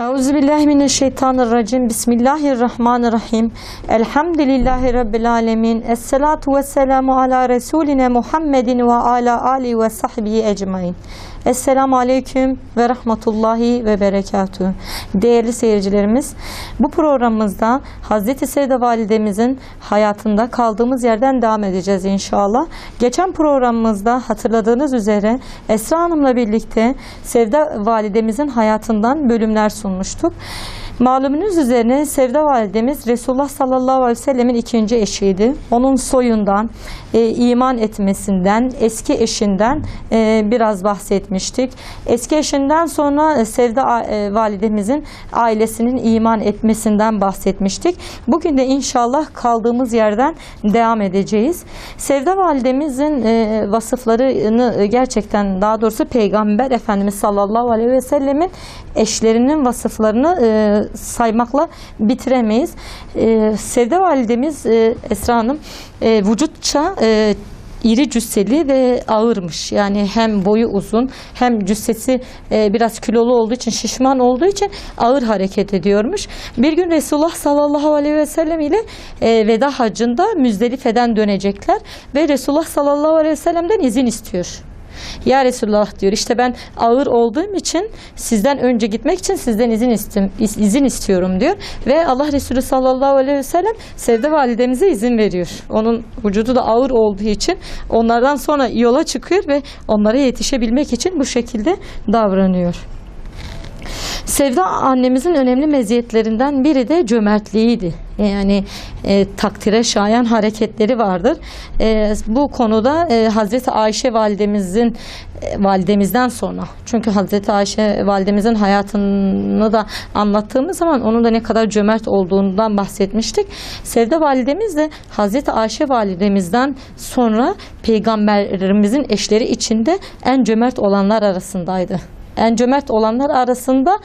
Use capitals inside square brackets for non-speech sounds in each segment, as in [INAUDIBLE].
Euzubillahimineşşeytanirracim. Bismillahirrahmanirrahim. Elhamdülillahi Rabbil alemin. Esselatu vesselamu ala Resuline Muhammedin ve ala ali ve sahbihi ecmain. Esselamu aleyküm ve rahmetullahi ve berekatuhu. Değerli seyircilerimiz, bu programımızda Hazreti Sevda Validemizin hayatında kaldığımız yerden devam edeceğiz inşallah. Geçen programımızda hatırladığınız üzere Esra Hanım'la birlikte Sevda Validemizin hayatından bölümler sunmuştuk. Malumunuz üzerine Sevda Validemiz Resulullah sallallahu aleyhi ve sellemin ikinci eşiydi. Onun soyundan, e, iman etmesinden, eski eşinden e, biraz bahsetmiştik. Eski eşinden sonra e, Sevda e, Validemizin ailesinin iman etmesinden bahsetmiştik. Bugün de inşallah kaldığımız yerden devam edeceğiz. Sevda Validemizin e, vasıflarını e, gerçekten daha doğrusu Peygamber Efendimiz sallallahu aleyhi ve sellemin eşlerinin vasıflarını e, saymakla bitiremeyiz. E, Sevda Validemiz e, Esra Hanım e, vücutça e, iri cüsseli ve ağırmış. Yani hem boyu uzun hem cüssesi e, biraz kilolu olduğu için şişman olduğu için ağır hareket ediyormuş. Bir gün Resulullah sallallahu aleyhi ve sellem ile e, veda hacında Müzdelife'den dönecekler ve Resulullah sallallahu aleyhi ve sellem'den izin istiyor. Ya Resulullah diyor işte ben ağır olduğum için sizden önce gitmek için sizden izin istim, iz- izin istiyorum diyor. Ve Allah Resulü sallallahu aleyhi ve sellem Sevde validemize izin veriyor. Onun vücudu da ağır olduğu için onlardan sonra yola çıkıyor ve onlara yetişebilmek için bu şekilde davranıyor. Sevda annemizin önemli meziyetlerinden biri de cömertliğiydi. Yani e, takdire şayan hareketleri vardır. E, bu konuda e, Hazreti Ayşe validemizin e, validemizden sonra çünkü Hazreti Ayşe validemizin hayatını da anlattığımız zaman onun da ne kadar cömert olduğundan bahsetmiştik. Sevda validemiz de Hazreti Ayşe validemizden sonra peygamberimizin eşleri içinde en cömert olanlar arasındaydı en cömert olanlar arasında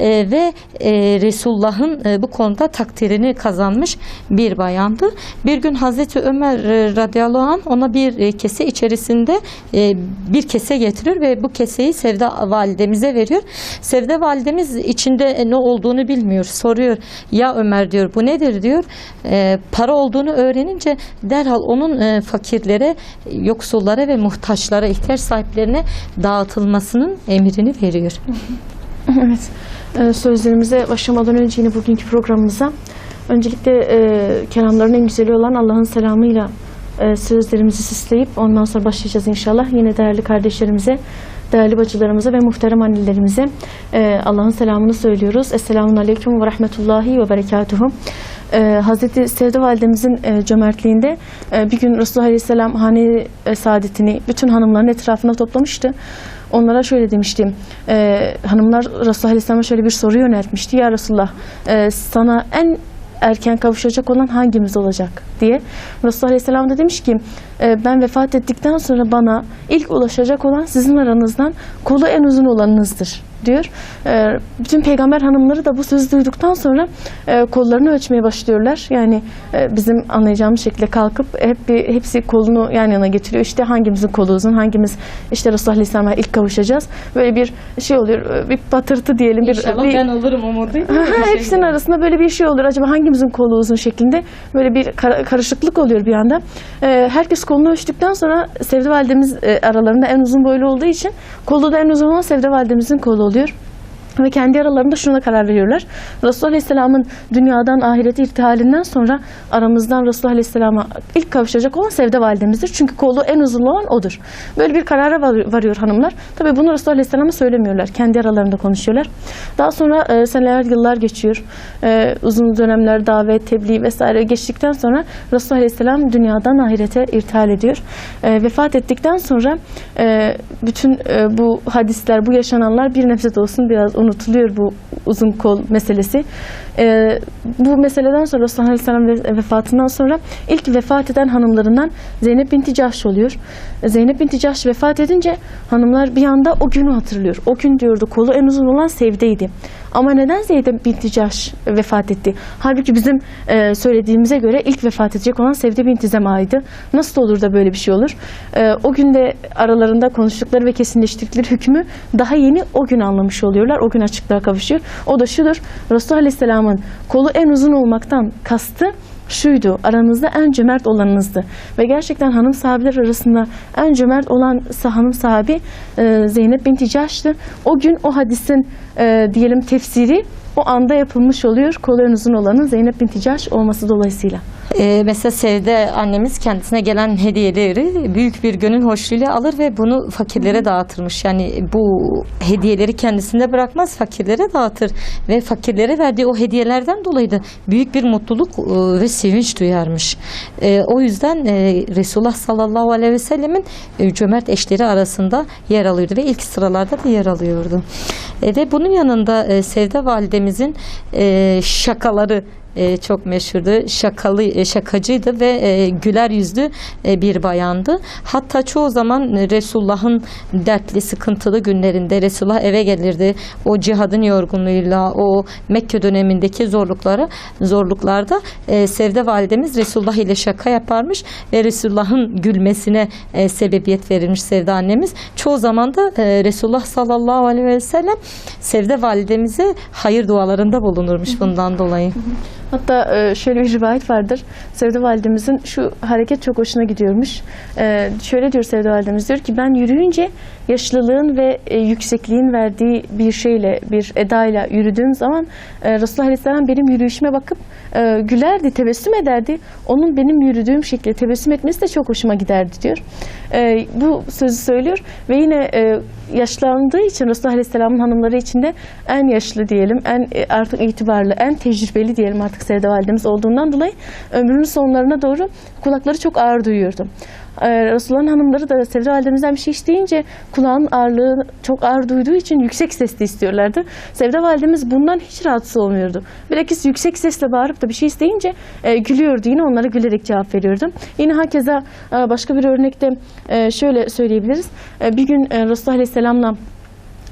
e, ve e, Resulullah'ın e, bu konuda takdirini kazanmış bir bayandı. Bir gün Hazreti Ömer e, radıyallahu anh ona bir e, kese içerisinde e, bir kese getiriyor ve bu keseyi Sevda validemize veriyor. Sevda validemiz içinde e, ne olduğunu bilmiyor. Soruyor ya Ömer diyor bu nedir diyor. E, para olduğunu öğrenince derhal onun e, fakirlere, yoksullara ve muhtaçlara, ihtiyaç sahiplerine dağıtılmasının emrini veriyor. [LAUGHS] Evet, e, sözlerimize başlamadan önce yine bugünkü programımıza öncelikle e, kelamların en güzeli olan Allah'ın selamıyla e, sözlerimizi süsleyip ondan sonra başlayacağız inşallah. Yine değerli kardeşlerimize, değerli bacılarımıza ve muhterem annelerimize e, Allah'ın selamını söylüyoruz. Esselamun Aleyküm ve Rahmetullahi ve Berekatuhu. E, Hazreti Sevda Validemizin e, cömertliğinde e, bir gün Resulullah Aleyhisselam hane e, saadetini bütün hanımların etrafına toplamıştı. Onlara şöyle demiştim. E, hanımlar Resulullah Aleyhisselam'a şöyle bir soru yöneltmişti. Ya Resulullah e, sana en erken kavuşacak olan hangimiz olacak diye. Resulullah Aleyhisselam da demiş ki e, ben vefat ettikten sonra bana ilk ulaşacak olan sizin aranızdan kolu en uzun olanınızdır diyor. E, bütün peygamber hanımları da bu sözü duyduktan sonra e, kollarını ölçmeye başlıyorlar. Yani e, bizim anlayacağımız şekilde kalkıp hep bir, hepsi kolunu yan yana getiriyor. İşte hangimizin kolu uzun, hangimiz işte Resulullah Aleyhisselam'a ilk kavuşacağız. Böyle bir şey oluyor, e, bir patırtı diyelim. Bir, bir, alırım umuduyla. Ha, Hepsinin arasında böyle bir şey olur. Acaba hangimizin kolu uzun şeklinde böyle bir kar- karışıklık oluyor bir anda. Ee, herkes kolunu ölçtükten sonra Sevda Validemiz e, aralarında en uzun boylu olduğu için kolu da en uzun olan Sevda Validemizin kolu oluyor oluyor. Ve kendi aralarında şuna karar veriyorlar. Resulullah Aleyhisselam'ın dünyadan ahirete irtihalinden sonra aramızdan Resulullah Aleyhisselam'a ilk kavuşacak olan Sevda Validemizdir. Çünkü kolu en uzun olan odur. Böyle bir karara var- varıyor hanımlar. Tabii bunu Resulullah Aleyhisselam'a söylemiyorlar. Kendi aralarında konuşuyorlar. Daha sonra e, seneler, yıllar geçiyor. E, uzun dönemler davet, tebliğ vesaire geçtikten sonra Resulullah Aleyhisselam dünyadan ahirete irtihal ediyor. E, vefat ettikten sonra e, bütün e, bu hadisler, bu yaşananlar bir de olsun biraz unutuluyor bu uzun kol meselesi. E, bu meseleden sonra Resulullah Aleyhisselam ve- vefatından sonra ilk vefat eden hanımlarından Zeynep binti Cahş oluyor. Zeynep binti Cahş vefat edince hanımlar bir anda o günü hatırlıyor. O gün diyordu kolu en uzun olan Sevde'ydi. Ama neden Zeynep binti Cahş vefat etti? Halbuki bizim e, söylediğimize göre ilk vefat edecek olan Sevde binti Zema'ydı. Nasıl olur da böyle bir şey olur? E, o günde aralarında konuştukları ve kesinleştirdikleri hükmü daha yeni o gün anlamış oluyorlar. O gün açıklığa kavuşuyor. O da şudur. Resulullah Aleyhisselam'ın kolu en uzun olmaktan kastı şuydu. Aranızda en cömert olanınızdı. Ve gerçekten hanım sahabeler arasında en cömert olan hanım sahabi e, Zeynep binti Cahş'tı. O gün o hadisin e, diyelim tefsiri o anda yapılmış oluyor. Kolu en uzun olanın Zeynep binti Cahş olması dolayısıyla. Ee, mesela Sevde annemiz kendisine gelen hediyeleri büyük bir gönül hoşluğuyla alır ve bunu fakirlere dağıtırmış. Yani bu hediyeleri kendisinde bırakmaz, fakirlere dağıtır ve fakirlere verdiği o hediyelerden dolayı da büyük bir mutluluk e, ve sevinç duyarmış. E, o yüzden e, Resulullah sallallahu aleyhi ve sellemin e, cömert eşleri arasında yer alıyordu ve ilk sıralarda da yer alıyordu. E, ve bunun yanında e, Sevde validemizin e, şakaları e, çok meşhurdu. Şakalı, e, şakacıydı ve e, güler yüzlü e, bir bayandı. Hatta çoğu zaman Resulullah'ın dertli, sıkıntılı günlerinde Resulullah eve gelirdi. O cihadın yorgunluğuyla, o Mekke dönemindeki zorlukları, zorluklarda e, Sevde validemiz Resulullah ile şaka yaparmış ve Resulullah'ın gülmesine e, sebebiyet verilmiş Sevde annemiz. Çoğu zaman da e, Resulullah sallallahu aleyhi ve sellem Sevde validemize hayır dualarında bulunurmuş bundan dolayı. [LAUGHS] Hatta e, şöyle bir rivayet vardır. Sevde validemizin şu hareket çok hoşuna gidiyormuş. E, şöyle diyor Sevde validemiz diyor ki ben yürüyünce yaşlılığın ve e, yüksekliğin verdiği bir şeyle, bir edayla yürüdüğüm zaman e, Resulullah Aleyhisselam benim yürüyüşüme bakıp e, gülerdi, tebessüm ederdi. Onun benim yürüdüğüm şekilde tebessüm etmesi de çok hoşuma giderdi diyor. Bu sözü söylüyor ve yine yaşlandığı için Resulullah Aleyhisselam'ın hanımları içinde en yaşlı diyelim, en e, artık itibarlı, en tecrübeli diyelim artık Sevde Validemiz olduğundan dolayı ömrünün sonlarına doğru kulakları çok ağır duyuyordu. Resulullah'ın hanımları da Sevde Validemizden bir şey isteyince kulağın ağırlığı çok ağır duyduğu için yüksek sesle istiyorlardı. Sevde Validemiz bundan hiç rahatsız olmuyordu. Bilakis yüksek sesle bağırıp da bir şey isteyince e, gülüyordu. Yine onlara gülerek cevap veriyordu. Yine hakeza e, başka bir örnekte e, şöyle söyleyebiliriz. E, bir gün e, Resulullah Aleyhisselam'la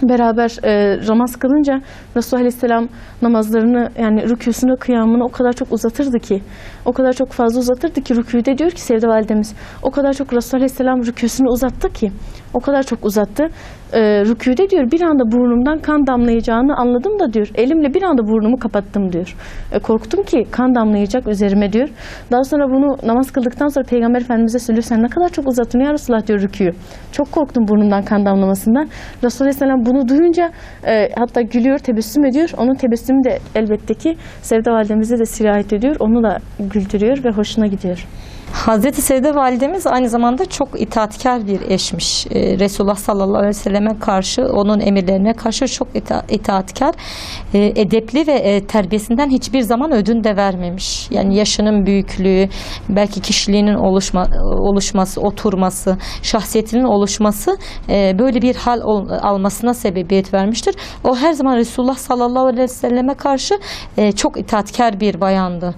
beraber e, namaz kılınca Resulullah Aleyhisselam namazlarını yani rükûsünü kıyamını o kadar çok uzatırdı ki o kadar çok fazla uzatırdı ki rükûde diyor ki Sevde Validemiz o kadar çok Resulullah Aleyhisselam rükûsünü uzattı ki o kadar çok uzattı. E, rükûde diyor bir anda burnumdan kan damlayacağını anladım da diyor elimle bir anda burnumu kapattım diyor. E, korktum ki kan damlayacak üzerime diyor. Daha sonra bunu namaz kıldıktan sonra Peygamber Efendimiz'e söylüyor sen ne kadar çok uzattın ya Resulullah diyor rükûyu. Çok korktum burnumdan kan damlamasından. Resulullah Aleyhisselam bunu duyunca e, hatta gülüyor, tebessüm ediyor. Onun tebessümü de elbette ki Sevda Validemize de sirayet ediyor. Onu da güldürüyor ve hoşuna gidiyor. Hazreti Sevde validemiz aynı zamanda çok itaatkar bir eşmiş. Ee, Resulullah sallallahu aleyhi ve selleme karşı, onun emirlerine karşı çok ita- itaatkar, e, edepli ve e, terbiyesinden hiçbir zaman ödün de vermemiş. Yani yaşının büyüklüğü, belki kişiliğinin oluşma, oluşması, oturması, şahsiyetinin oluşması e, böyle bir hal ol- almasına sebebiyet vermiştir. O her zaman Resulullah sallallahu aleyhi ve selleme karşı e, çok itaatkar bir bayandı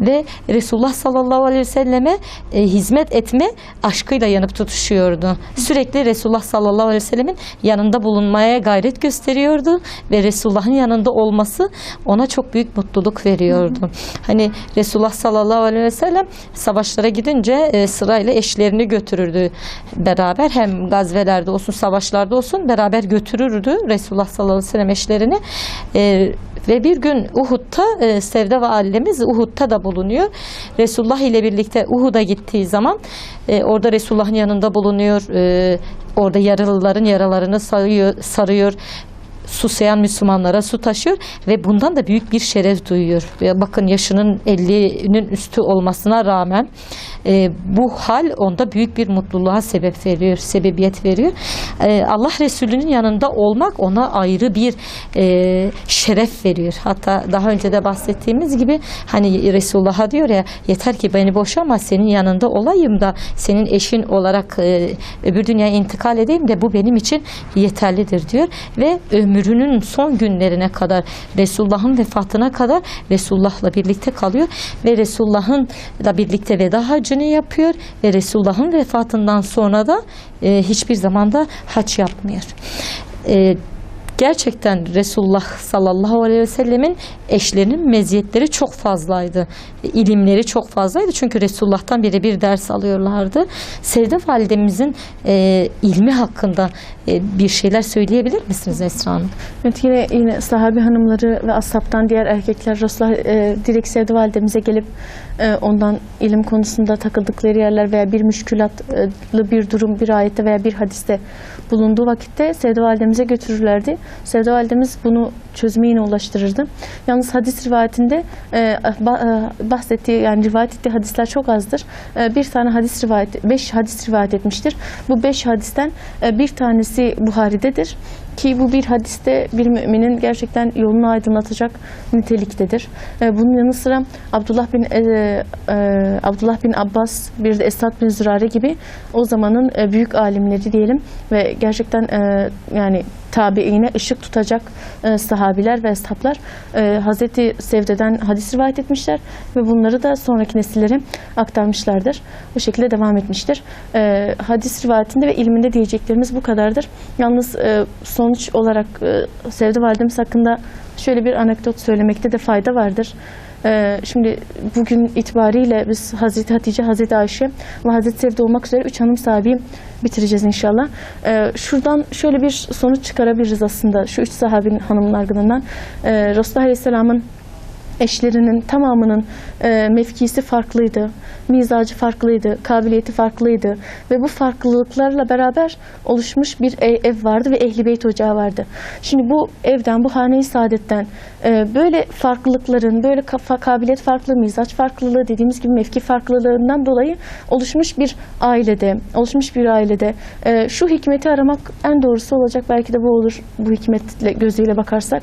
ve Resulullah sallallahu aleyhi ve selleme e, hizmet etme aşkıyla yanıp tutuşuyordu. Sürekli Resulullah sallallahu aleyhi ve sellemin yanında bulunmaya gayret gösteriyordu ve Resulullah'ın yanında olması ona çok büyük mutluluk veriyordu. Hani Resulullah sallallahu aleyhi ve sellem savaşlara gidince e, sırayla eşlerini götürürdü beraber hem gazvelerde olsun savaşlarda olsun beraber götürürdü Resulullah sallallahu aleyhi ve sellem eşlerini. E, ve bir gün Uhud'da e, Sevde ve Allemiz Uhud'da da bulunuyor. Resulullah ile birlikte Uhud'a gittiği zaman e, orada Resulullah'ın yanında bulunuyor. E, orada yaralıların yaralarını sarıyor, sarıyor susayan Müslümanlara su taşıyor ve bundan da büyük bir şeref duyuyor. Ve bakın yaşının 50'nin üstü olmasına rağmen e, bu hal onda büyük bir mutluluğa sebep veriyor, sebebiyet veriyor. E, Allah Resulü'nün yanında olmak ona ayrı bir e, şeref veriyor. Hatta daha önce de bahsettiğimiz gibi hani Resulullah'a diyor ya yeter ki beni boşama senin yanında olayım da senin eşin olarak e, öbür dünyaya intikal edeyim de bu benim için yeterlidir diyor ve ömrünün son günlerine kadar Resulullah'ın vefatına kadar Resulullah'la birlikte kalıyor ve Resulullah'ınla birlikte veda hacını yapıyor ve Resulullah'ın vefatından sonra da e, hiçbir zaman da hac yapmıyor. E, gerçekten Resulullah sallallahu aleyhi ve sellemin eşlerinin meziyetleri çok fazlaydı. İlimleri çok fazlaydı. Çünkü Resulullah'tan birebir ders alıyorlardı. Sevde validemizin e, ilmi hakkında e, bir şeyler söyleyebilir misiniz Esra Hanım? Evet yine yine sahabi hanımları ve ashabtan diğer erkekler Resulullah e, direkt Sevdi validemize gelip e, ondan ilim konusunda takıldıkları yerler veya bir müşkülatlı bir durum bir ayette veya bir hadiste bulunduğu vakitte Sevdi validemize götürürlerdi. Sevdi validemiz bunu çözüme yine ulaştırırdı. Yalnız hadis rivayetinde e, e, bahsettiği yani rivayet ettiği hadisler çok azdır. E, bir tane hadis rivayet, beş hadis rivayet etmiştir. Bu beş hadisten e, bir tanesi Buhari'dedir. Ki bu bir hadiste bir müminin gerçekten yolunu aydınlatacak niteliktedir. E, bunun yanı sıra Abdullah bin e, e, Abdullah bin Abbas, bir de Esad bin Zürare gibi o zamanın e, büyük alimleri diyelim ve gerçekten yani tabiine ışık tutacak e, sahabiler ve eshaplar e, Hazreti Sevde'den hadis rivayet etmişler ve bunları da sonraki nesillere aktarmışlardır. Bu şekilde devam etmiştir. E, hadis rivayetinde ve ilminde diyeceklerimiz bu kadardır. Yalnız e, sonuç olarak e, Sevde Validemiz hakkında şöyle bir anekdot söylemekte de fayda vardır. Ee, şimdi bugün itibariyle biz Hazreti Hatice, Hazreti Ayşe ve Hazreti Sevde olmak üzere üç hanım sahibi bitireceğiz inşallah. Ee, şuradan şöyle bir sonuç çıkarabiliriz aslında şu üç sahabinin hanımın ardından. Ee, Resulullah Aleyhisselam'ın eşlerinin tamamının e, mevkisi farklıydı, mizacı farklıydı, kabiliyeti farklıydı ve bu farklılıklarla beraber oluşmuş bir e- ev vardı ve ehli beyt ocağı vardı. Şimdi bu evden, bu hane-i saadetten e, böyle farklılıkların, böyle kabiliyet farklılığı, mizaç farklılığı dediğimiz gibi mevki farklılığından dolayı oluşmuş bir ailede, oluşmuş bir ailede e, şu hikmeti aramak en doğrusu olacak. Belki de bu olur bu hikmetle gözüyle bakarsak.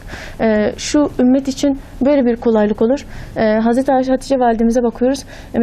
Şu ümmet için böyle bir kolaylık olur. Hazreti Ayşe Hatice validemize bakıyoruz. E,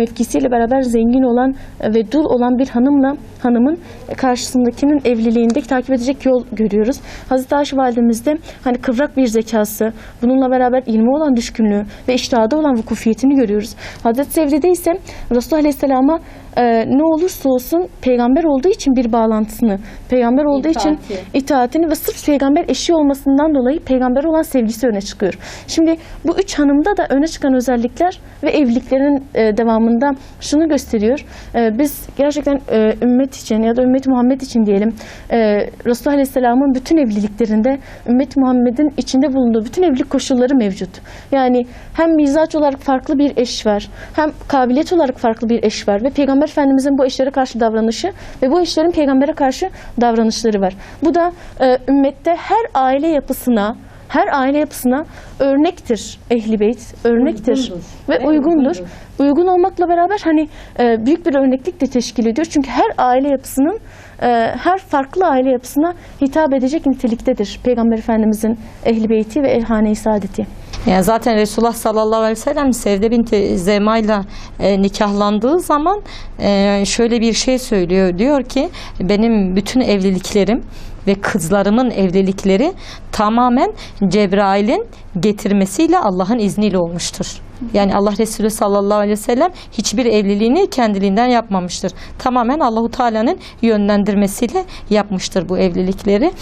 mevkisiyle beraber zengin olan ve dul olan bir hanımla hanımın karşısındakinin evliliğindeki takip edecek yol görüyoruz. Hazreti Ayşe validemizde hani kıvrak bir zekası, bununla beraber ilmi olan düşkünlüğü ve iştihada olan vukufiyetini görüyoruz. Hazreti Sevde'de ise Resulullah Aleyhisselam'a e, ne olursa olsun peygamber olduğu için bir bağlantısını, peygamber olduğu için İtaati. itaatini ve sırf peygamber eşi olmasından dolayı peygamber olan sevgisi öne çıkıyor. Şimdi bu üç hanımda da öne çıkan özellikler ve evliliklerin e, devamında şunu gösteriyor. E, biz gerçekten e, ümmet için ya da ümmet Muhammed için diyelim e, Resulullah Aleyhisselam'ın bütün evliliklerinde ümmet Muhammed'in içinde bulunduğu bütün evlilik koşulları mevcut. Yani hem mizaç olarak farklı bir eş var, hem kabiliyet olarak farklı bir eş var ve Peygamber Efendimizin bu eşlere karşı davranışı ve bu eşlerin peygambere karşı davranışları var. Bu da e, ümmette her aile yapısına her aile yapısına örnektir ehli beyt, örnektir Uygundur. ve Ve uygundur. uygundur. Uygun olmakla beraber hani e, büyük bir örneklik de teşkil ediyor. Çünkü her aile yapısının e, her farklı aile yapısına hitap edecek niteliktedir. Peygamber Efendimizin ehli beyti ve ehane-i saadeti. Yani zaten Resulullah sallallahu aleyhi ve sellem Sevde binti Zema ile e, nikahlandığı zaman e, şöyle bir şey söylüyor. Diyor ki benim bütün evliliklerim ve kızlarımın evlilikleri tamamen Cebrail'in getirmesiyle Allah'ın izniyle olmuştur. Yani Allah Resulü sallallahu aleyhi ve sellem hiçbir evliliğini kendiliğinden yapmamıştır. Tamamen Allahu Teala'nın yönlendirmesiyle yapmıştır bu evlilikleri.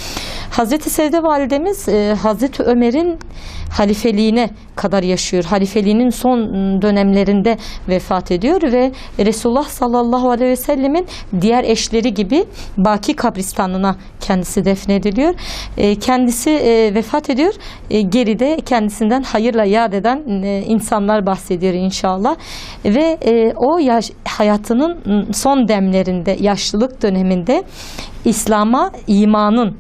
Hazreti Sevde validemiz e, Hazreti Ömer'in halifeliğine kadar yaşıyor. Halifeliğinin son dönemlerinde vefat ediyor ve Resulullah sallallahu aleyhi ve sellemin diğer eşleri gibi Baki kabristanlığına kendisi defnediliyor. E, Kendisi e, vefat ediyor. Geride kendisinden hayırla yad eden e, insanlar bahsediyor inşallah. Ve e, o yaş, hayatının son demlerinde, yaşlılık döneminde İslam'a imanın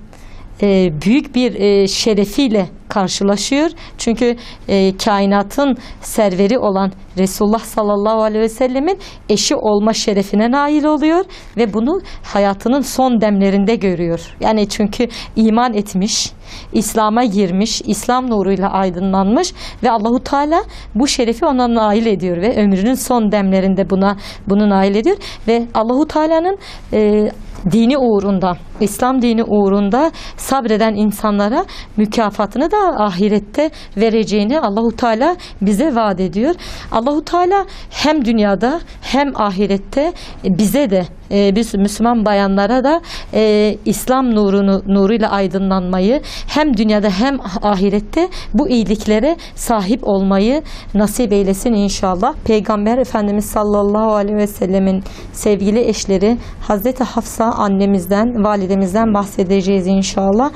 e, büyük bir şerefiyle karşılaşıyor. Çünkü e, kainatın serveri olan Resulullah sallallahu aleyhi ve sellemin eşi olma şerefine nail oluyor ve bunu hayatının son demlerinde görüyor. Yani çünkü iman etmiş, İslam'a girmiş, İslam nuruyla aydınlanmış ve Allahu Teala bu şerefi ona nail ediyor ve ömrünün son demlerinde buna bunu nail ediyor ve Allahu Teala'nın e, dini uğrunda, İslam dini uğrunda sabreden insanlara mükafatını da ahirette vereceğini Allahu Teala bize vaat ediyor. Allahu Teala hem dünyada hem ahirette bize de e, biz Müslüman bayanlara da e, İslam nurunu nuruyla aydınlanmayı hem dünyada hem ahirette bu iyiliklere sahip olmayı nasip eylesin inşallah. Peygamber Efendimiz sallallahu aleyhi ve sellemin sevgili eşleri Hazreti Hafsa annemizden, validemizden bahsedeceğiz inşallah.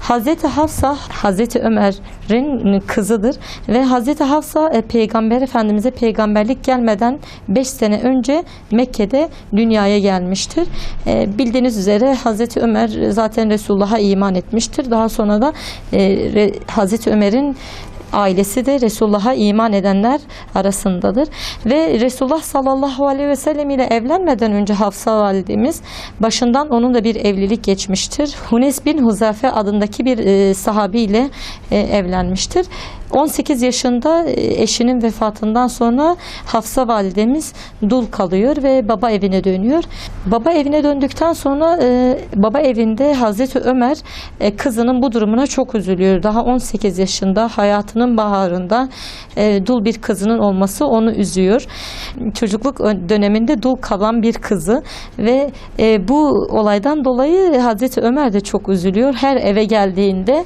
Hazreti Hafsa Hazreti Ömer'in kızıdır ve Hazreti Hafsa e, Peygamber Efendimiz'e peygamberlik gelmeden 5 sene önce Mekke'de dünyaya gelmiştir. E, bildiğiniz üzere Hazreti Ömer zaten Resulullah'a iman etmiştir. Daha sonra da e, Re- Hazreti Ömer'in ailesi de Resulullah'a iman edenler arasındadır. Ve Resulullah sallallahu aleyhi ve sellem ile evlenmeden önce Hafsa validemiz başından onun da bir evlilik geçmiştir. Hunes bin Huzafe adındaki bir e, sahabiyle e, evlenmiştir. 18 yaşında e, eşinin vefatından sonra Hafsa validemiz dul kalıyor ve baba evine dönüyor. Baba evine döndükten sonra e, baba evinde Hazreti Ömer e, kızının bu durumuna çok üzülüyor. Daha 18 yaşında hayatının baharında dul bir kızının olması onu üzüyor. Çocukluk döneminde dul kalan bir kızı ve bu olaydan dolayı Hazreti Ömer de çok üzülüyor. Her eve geldiğinde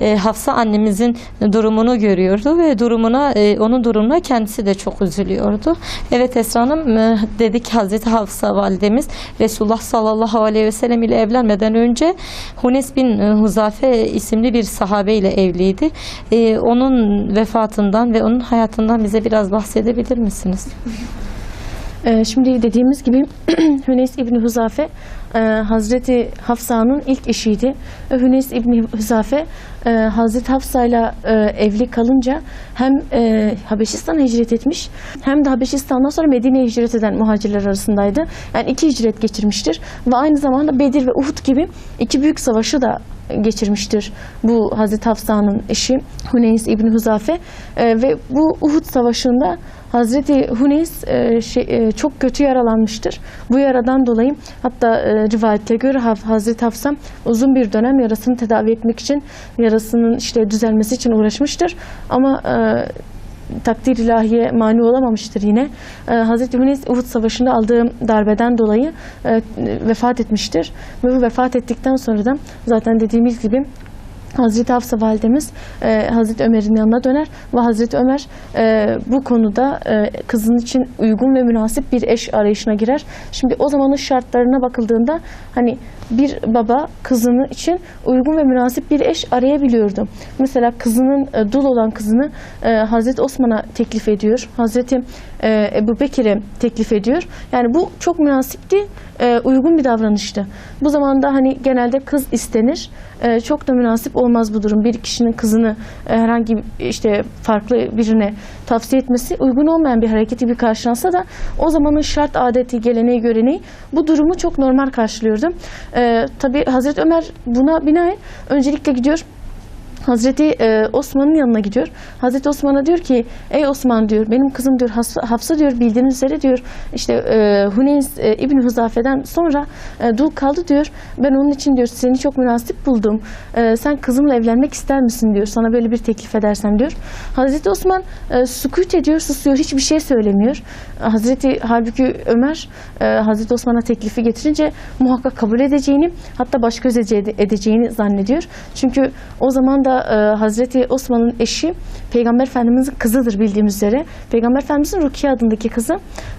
e, Hafsa annemizin durumunu görüyordu ve durumuna e, onun durumuna kendisi de çok üzülüyordu. Evet Esra Hanım e, dedik Hazreti Hafsa validemiz Resulullah sallallahu aleyhi ve sellem ile evlenmeden önce Hunes bin e, Huzafe isimli bir sahabe ile evliydi. E, onun vefatından ve onun hayatından bize biraz bahsedebilir misiniz? Ee, Şimdi dediğimiz gibi [CLEARS THROAT] Hüneys İbni Huzafe e, Hazreti Hafsa'nın ilk eşiydi. Hüneys İbni Huzafe e, Hazreti Hafsa'yla e, evli kalınca hem e, Habeşistan'a hicret etmiş hem de Habeşistan'dan sonra Medine'ye hicret eden muhacirler arasındaydı. Yani iki hicret geçirmiştir ve aynı zamanda Bedir ve Uhud gibi iki büyük savaşı da geçirmiştir bu Hazreti Hafsa'nın eşi Huneys İbni Huzafe E, ve bu Uhud Savaşı'nda Hazreti Huneys e, şey, e, çok kötü yaralanmıştır. Bu yaradan dolayı hatta e, rivayetlere göre Hazreti Hafsa uzun bir dönem yarasını tedavi etmek için yarasının işte düzelmesi için uğraşmıştır. Ama e, takdir ilahiye mani olamamıştır yine. E, Hazreti Huneys Uhud Savaşı'nda aldığı darbeden dolayı e, vefat etmiştir. Ve bu vefat ettikten sonra da zaten dediğimiz gibi Hazreti Hafsa validemiz e, Hazreti Ömer'in yanına döner ve Hazreti Ömer e, bu konuda e, kızın için uygun ve münasip bir eş arayışına girer. Şimdi o zamanın şartlarına bakıldığında hani bir baba kızını için uygun ve münasip bir eş arayabiliyordu. Mesela kızının e, dul olan kızını e, Hazreti Osman'a teklif ediyor. Hazreti e, Ebu Bekir'e teklif ediyor. Yani bu çok münasipti, e, uygun bir davranıştı. Bu zamanda hani genelde kız istenir. E, çok da münasip olmaz bu durum. Bir kişinin kızını e, herhangi işte farklı birine tavsiye etmesi uygun olmayan bir hareketi bir karşılansa da o zamanın şart adeti, geleneği, göreneği bu durumu çok normal karşılıyordu. E, tabii Hazreti Ömer buna binaen öncelikle gidiyor Hazreti e, Osman'ın yanına gidiyor. Hazreti Osman'a diyor ki ey Osman diyor benim kızım diyor Hafsa, diyor bildiğiniz üzere diyor işte e, Huneys e, İbni Huzafe'den sonra e, dul kaldı diyor. Ben onun için diyor seni çok münasip buldum. E, sen kızımla evlenmek ister misin diyor. Sana böyle bir teklif edersem diyor. Hazreti Osman e, sükut ediyor, susuyor, hiçbir şey söylemiyor. Hazreti halbuki Ömer e, Hazreti Osman'a teklifi getirince muhakkak kabul edeceğini hatta baş göz ede- edeceğini zannediyor. Çünkü o zaman da e, Hazreti Osman'ın eşi Peygamber Efendimiz'in kızıdır bildiğimiz üzere. Peygamber Efendimiz'in Rukiye adındaki kızı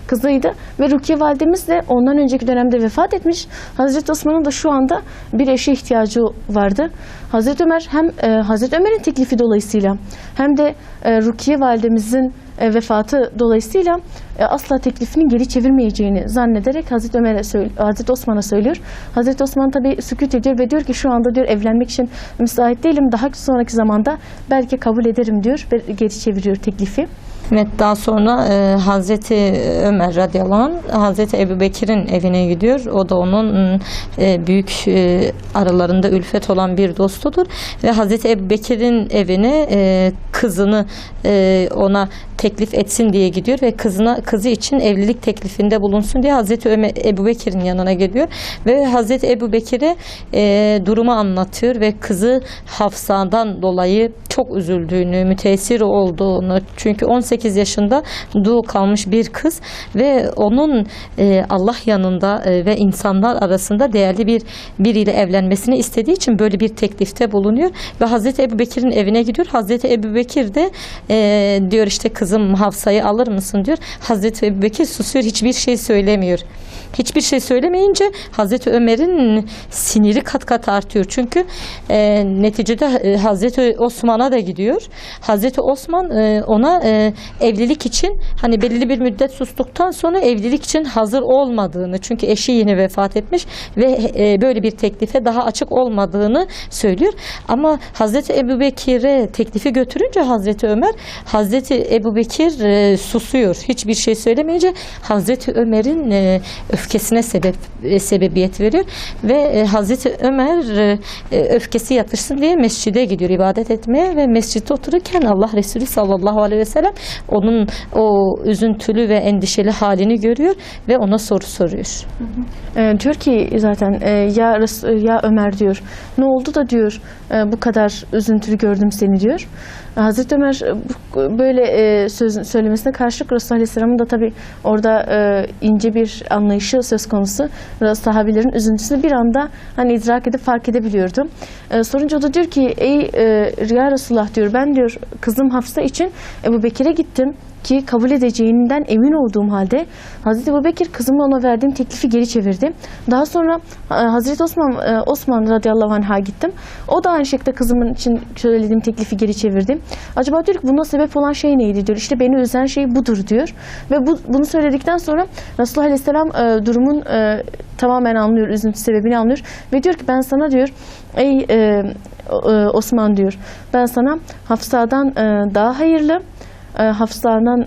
kızıydı ve Rukiye validemiz de ondan önceki dönemde vefat etmiş. Hazreti Osman'ın da şu anda bir eşe ihtiyacı vardı. Hazreti Ömer hem e, Hazreti Ömer'in teklifi dolayısıyla hem de e, Rukiye validemizin e, vefatı dolayısıyla e, asla teklifini geri çevirmeyeceğini zannederek Hazreti Ömer'e Hazreti Osman'a söylüyor. Hazreti Osman tabi sükut ediyor ve diyor ki şu anda diyor evlenmek için müsait değilim. Daha sonraki zamanda belki kabul ederim diyor ve geri çeviriyor teklifi. Evet daha sonra e, Hazreti Ömer radıyallahu anh Hazreti Ebu Bekir'in evine gidiyor. O da onun e, büyük e, aralarında ülfet olan bir dostudur. Ve Hazreti Ebu Bekir'in evine e, kızını e, ona teklif etsin diye gidiyor ve kızına kızı için evlilik teklifinde bulunsun diye Hazreti Ömer, Ebu Bekir'in yanına gidiyor ve Hazreti Ebu Bekir'e e, durumu anlatıyor ve kızı Hafsa'dan dolayı çok üzüldüğünü, müteessir olduğunu çünkü 18 yaşında dul kalmış bir kız ve onun e, Allah yanında e, ve insanlar arasında değerli bir biriyle evlenmesini istediği için böyle bir teklifte bulunuyor ve Hazreti Ebu Bekir'in evine gidiyor. Hazreti Ebu Bekir de e, diyor işte kızım Hafsa'yı alır mısın diyor. Hazreti Ebu Bekir susuyor hiçbir şey söylemiyor. Hiçbir şey söylemeyince Hazreti Ömer'in siniri kat kat artıyor. Çünkü e, neticede e, Hazreti Osman'a da gidiyor. Hazreti Osman e, ona e, evlilik için hani belirli bir müddet sustuktan sonra evlilik için hazır olmadığını çünkü eşi yeni vefat etmiş ve e, böyle bir teklife daha açık olmadığını söylüyor. Ama Hazreti Ebu Bekir'e teklifi götürünce Hazreti Ömer Hazreti Ebu Bekir e, susuyor. Hiçbir şey söylemeyince Hazreti Ömer'in e, öfkesine sebep e, sebebiyet veriyor ve e, Hazreti Ömer e, e, öfkesi yatışsın diye mescide gidiyor ibadet etmeye ve mescitte otururken Allah Resulü sallallahu aleyhi ve sellem onun o üzüntülü ve endişeli halini görüyor ve ona soru soruyor. E, diyor ki zaten e, ya ya Ömer diyor. Ne oldu da diyor e, bu kadar üzüntülü gördüm seni diyor. Hazreti Ömer e, böyle e, söz söylemesine karşılık Resulullah Aleyhisselam'ın da tabi orada e, ince bir anlayışı söz konusu. Sahabilerin üzüntüsünü bir anda hani idrak edip fark edebiliyordu. E, sorunca o da diyor ki ey e, ya Resulullah diyor ben diyor kızım Hafsa için Ebu Bekir'e gittim ki kabul edeceğinden emin olduğum halde Hazreti Ebubekir kızımla ona verdiğim teklifi geri çevirdi. Daha sonra e, Hazreti Osman e, Osman radıyallahu anh'a gittim. O da aynı şekilde kızımın için söylediğim teklifi geri çevirdi. Acaba diyor ki buna sebep olan şey neydi diyor. İşte beni üzen şey budur diyor. Ve bu, bunu söyledikten sonra Resulullah aleyhisselam e, durumun tamamen anlıyor, üzüntü sebebini anlıyor. Ve diyor ki ben sana diyor ey e, Osman diyor ben sana Hafsa'dan e, daha hayırlı e, Hafsa'dan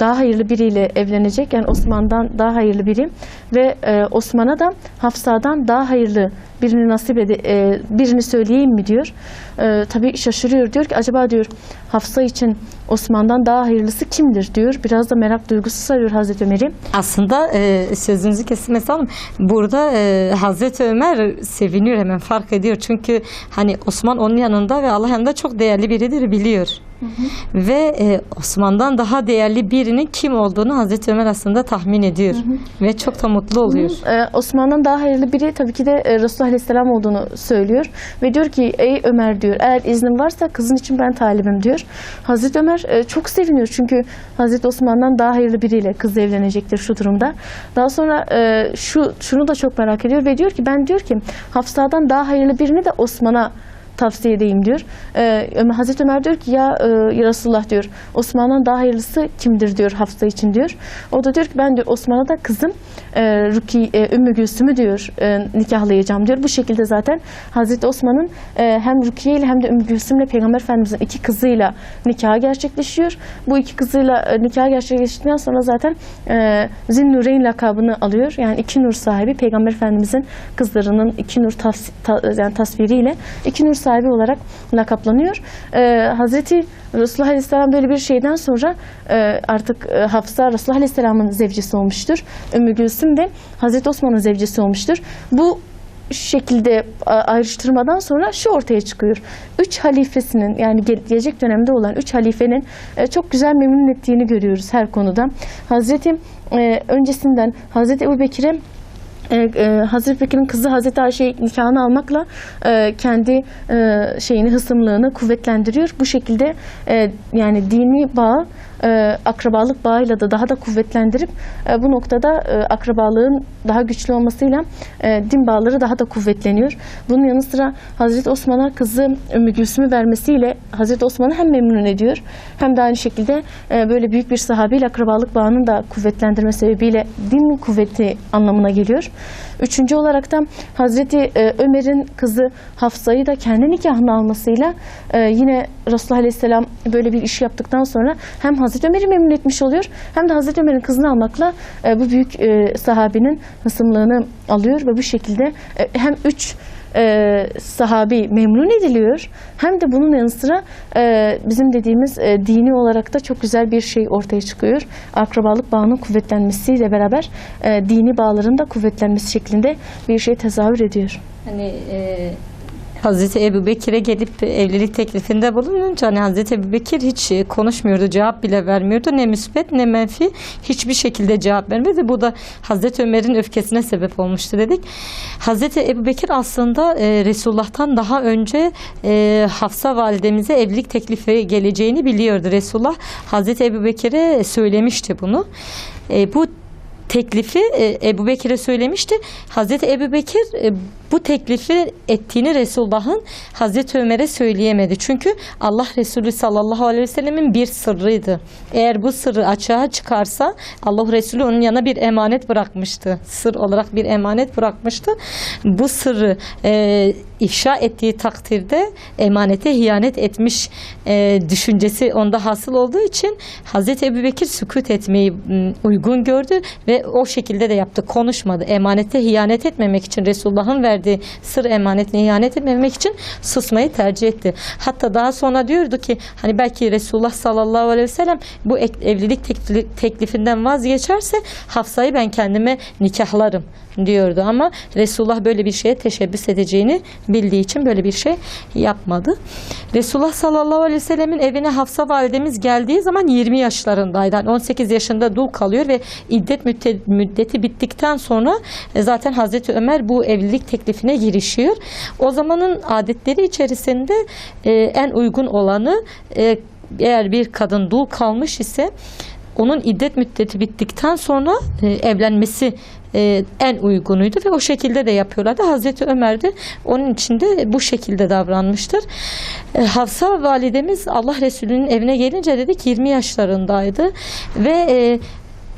daha hayırlı biriyle evlenecek. Yani Osman'dan daha hayırlı biri ve e, Osman'a da Hafsa'dan daha hayırlı birini nasip ede, e, birini söyleyeyim mi diyor. E, tabii şaşırıyor. Diyor ki acaba diyor Hafsa için Osman'dan daha hayırlısı kimdir diyor. Biraz da merak duygusu sarıyor Hazreti Ömer'i. Aslında e, sözünüzü kesmesi ama burada e, Hazreti Ömer seviniyor hemen fark ediyor. Çünkü hani Osman onun yanında ve Allah yanında çok değerli biridir biliyor. Ve e, Osman'dan daha değerli birinin kim olduğunu Hazreti Ömer aslında tahmin ediyor. Ve çok da mutlu oluyor. Ee, Osman'dan daha hayırlı biri tabii ki de e, Resulullah Aleyhisselam olduğunu söylüyor. Ve diyor ki ey Ömer diyor eğer iznin varsa kızın için ben talibim diyor. Hazreti Ömer e, çok seviniyor çünkü Hazreti Osman'dan daha hayırlı biriyle kız evlenecektir şu durumda. Daha sonra e, şu şunu da çok merak ediyor ve diyor ki ben diyor ki Hafsa'dan daha hayırlı birini de Osman'a tavsiye edeyim diyor. Ee, Hazreti Ömer diyor ki ya, e, Resulullah diyor Osman'dan daha hayırlısı kimdir diyor Hafsa için diyor. O da diyor ki ben diyor Osman'a da kızım e, Ruki, e, Ümmü Gülsüm'ü diyor e, nikahlayacağım diyor. Bu şekilde zaten Hazreti Osman'ın e, hem Rukiye ile hem de Ümmü Gülsüm'le Peygamber Efendimiz'in iki kızıyla nikahı gerçekleşiyor. Bu iki kızıyla e, nikahı gerçekleştikten sonra zaten e, Zinnureyn lakabını alıyor. Yani iki nur sahibi Peygamber Efendimiz'in kızlarının iki nur tafs- ta- yani tasviriyle iki nur sahibi olarak lakaplanıyor. E, Hazreti Resulullah Aleyhisselam böyle bir şeyden sonra e, artık e, Hafsa Resulullah Aleyhisselam'ın zevcesi olmuştur. Ümmü Gülsüm de Hazreti Osman'ın zevcesi olmuştur. Bu şekilde ayrıştırmadan sonra şu ortaya çıkıyor. Üç halifesinin yani gel- gelecek dönemde olan üç halifenin e, çok güzel memnun ettiğini görüyoruz her konuda. Hazreti e, öncesinden Hazreti Ebu Bekir'e e, e, Hazreti Bekir'in kızı Hazreti Ayşe'yi nikahını almakla e, kendi e, şeyini hısımlığını kuvvetlendiriyor. Bu şekilde e, yani dini bağ e, akrabalık bağıyla da daha da kuvvetlendirip e, bu noktada e, akrabalığın daha güçlü olmasıyla e, din bağları daha da kuvvetleniyor. Bunun yanı sıra Hazreti Osman'a kızı Ümmü Gülsüm'ü vermesiyle Hazreti Osman'ı hem memnun ediyor hem de aynı şekilde e, böyle büyük bir sahabeyle akrabalık bağının da kuvvetlendirme sebebiyle din kuvveti anlamına geliyor. Üçüncü olarak da Hazreti e, Ömer'in kızı Hafsa'yı da kendi nikahına almasıyla e, yine Resulullah Aleyhisselam böyle bir iş yaptıktan sonra hem Hazreti Ömer'i memnun etmiş oluyor hem de Hazreti Ömer'in kızını almakla e, bu büyük e, sahabinin hısımlığını alıyor ve bu şekilde e, hem üç e, sahabi memnun ediliyor hem de bunun yanı sıra e, bizim dediğimiz e, dini olarak da çok güzel bir şey ortaya çıkıyor. Akrabalık bağının kuvvetlenmesiyle beraber e, dini bağların da kuvvetlenmesi şeklinde bir şey tezahür ediyor. Hani e, Hazreti Ebu Bekir'e gelip evlilik teklifinde bulununca hani Hazreti Ebu Bekir hiç e, konuşmuyordu, cevap bile vermiyordu. Ne müsbet ne menfi hiçbir şekilde cevap vermedi. Bu da Hazreti Ömer'in öfkesine sebep olmuştu dedik. Hazreti Ebu Bekir aslında e, Resulullah'tan daha önce e, Hafsa validemize evlilik teklifi geleceğini biliyordu. Resulullah Hazreti Ebu Bekir'e söylemişti bunu. E, bu teklifi e, Ebu Bekir'e söylemişti. Hazreti Ebu Bekir e, bu teklifi ettiğini Resulullah'ın Hazreti Ömer'e söyleyemedi. Çünkü Allah Resulü sallallahu aleyhi ve sellemin bir sırrıydı. Eğer bu sırrı açığa çıkarsa Allah Resulü onun yanına bir emanet bırakmıştı. Sır olarak bir emanet bırakmıştı. Bu sırrı e, ifşa ettiği takdirde emanete hiyanet etmiş e, düşüncesi onda hasıl olduğu için Hazreti Ebu Bekir sükut etmeyi uygun gördü ve o şekilde de yaptı. Konuşmadı. Emanete hiyanet etmemek için Resulullah'ın verdiği sır emanetine ihanet etmemek için susmayı tercih etti. Hatta daha sonra diyordu ki hani belki Resulullah sallallahu aleyhi ve sellem bu evlilik tekli- teklifinden vazgeçerse Hafsa'yı ben kendime nikahlarım diyordu ama Resulullah böyle bir şeye teşebbüs edeceğini bildiği için böyle bir şey yapmadı. Resulullah sallallahu aleyhi ve sellemin evine Hafsa validemiz geldiği zaman 20 yaşlarındaydı. Yani 18 yaşında dul kalıyor ve iddet müdde- müddeti bittikten sonra e, zaten Hazreti Ömer bu evlilik teklifine girişiyor. O zamanın adetleri içerisinde e, en uygun olanı e, eğer bir kadın dul kalmış ise onun iddet müddeti bittikten sonra evlenmesi en uygunuydu ve o şekilde de yapıyorlardı. Hazreti Ömer de onun için de bu şekilde davranmıştır. Hafsa validemiz Allah Resulü'nün evine gelince dedik 20 yaşlarındaydı ve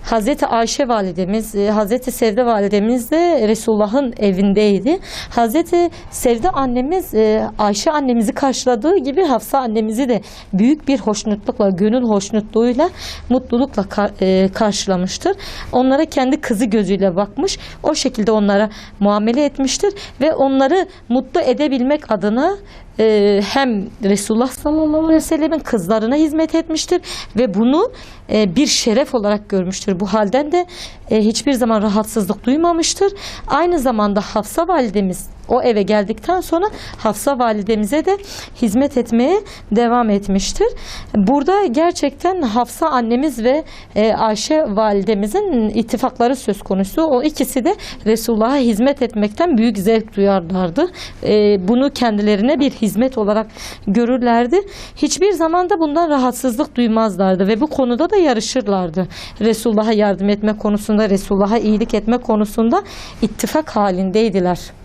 Hazreti Ayşe validemiz, e, Hazreti Sevde validemiz de Resulullah'ın evindeydi. Hazreti Sevde annemiz e, Ayşe annemizi karşıladığı gibi Hafsa annemizi de büyük bir hoşnutlukla, gönül hoşnutluğuyla, mutlulukla e, karşılamıştır. Onlara kendi kızı gözüyle bakmış. O şekilde onlara muamele etmiştir ve onları mutlu edebilmek adına e, hem Resulullah sallallahu aleyhi ve sellemin kızlarına hizmet etmiştir ve bunu e, bir şeref olarak görmüştür. Bu halden de e, hiçbir zaman rahatsızlık duymamıştır. Aynı zamanda Hafsa validemiz o eve geldikten sonra Hafsa validemize de hizmet etmeye devam etmiştir. Burada gerçekten Hafsa annemiz ve e, Ayşe validemizin ittifakları söz konusu. O ikisi de Resulullah'a hizmet etmekten büyük zevk duyarlardı. E, bunu kendilerine bir hizmet olarak görürlerdi. Hiçbir zaman da bundan rahatsızlık duymazlardı ve bu konuda da yarışırlardı. Resulullah'a yardım etme konusunda, Resulullah'a iyilik etme konusunda ittifak halindeydiler.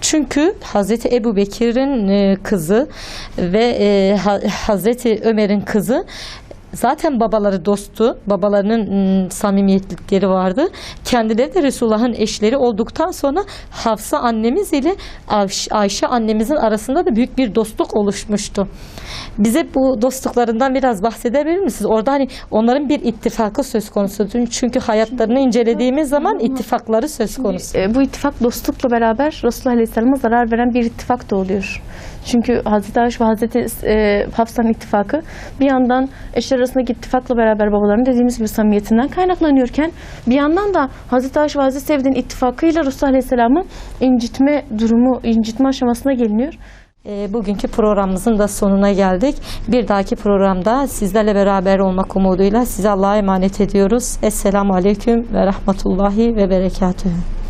Çünkü Hazreti Ebu Bekir'in e, kızı ve e, Ha- Hazreti Ömer'in kızı zaten babaları dostu, babalarının m, samimiyetlikleri vardı. Kendileri de Resulullah'ın eşleri olduktan sonra Hafsa annemiz ile Ayş- Ayşe annemizin arasında da büyük bir dostluk oluşmuştu. Bize bu dostluklarından biraz bahsedebilir misiniz? Orada hani onların bir ittifakı söz konusu. Çünkü hayatlarını incelediğimiz zaman ittifakları söz konusu. E, bu ittifak dostlukla beraber Resulullah Aleyhisselam'a zarar veren bir ittifak da oluyor. Çünkü Hazreti Ayşe ve Hazreti e, Hafsa'nın ittifakı bir yandan eşler arasındaki ittifakla beraber babaların dediğimiz gibi samimiyetinden kaynaklanıyorken bir yandan da Hazreti Ayşe ve Hazreti Sevde'nin ittifakıyla Resulullah Aleyhisselam'ı incitme durumu, incitme aşamasına geliniyor. E, Bugünkü programımızın da sonuna geldik. Bir dahaki programda sizlerle beraber olmak umuduyla size Allah'a emanet ediyoruz. Esselamu Aleyküm ve Rahmetullahi ve Berekatühü.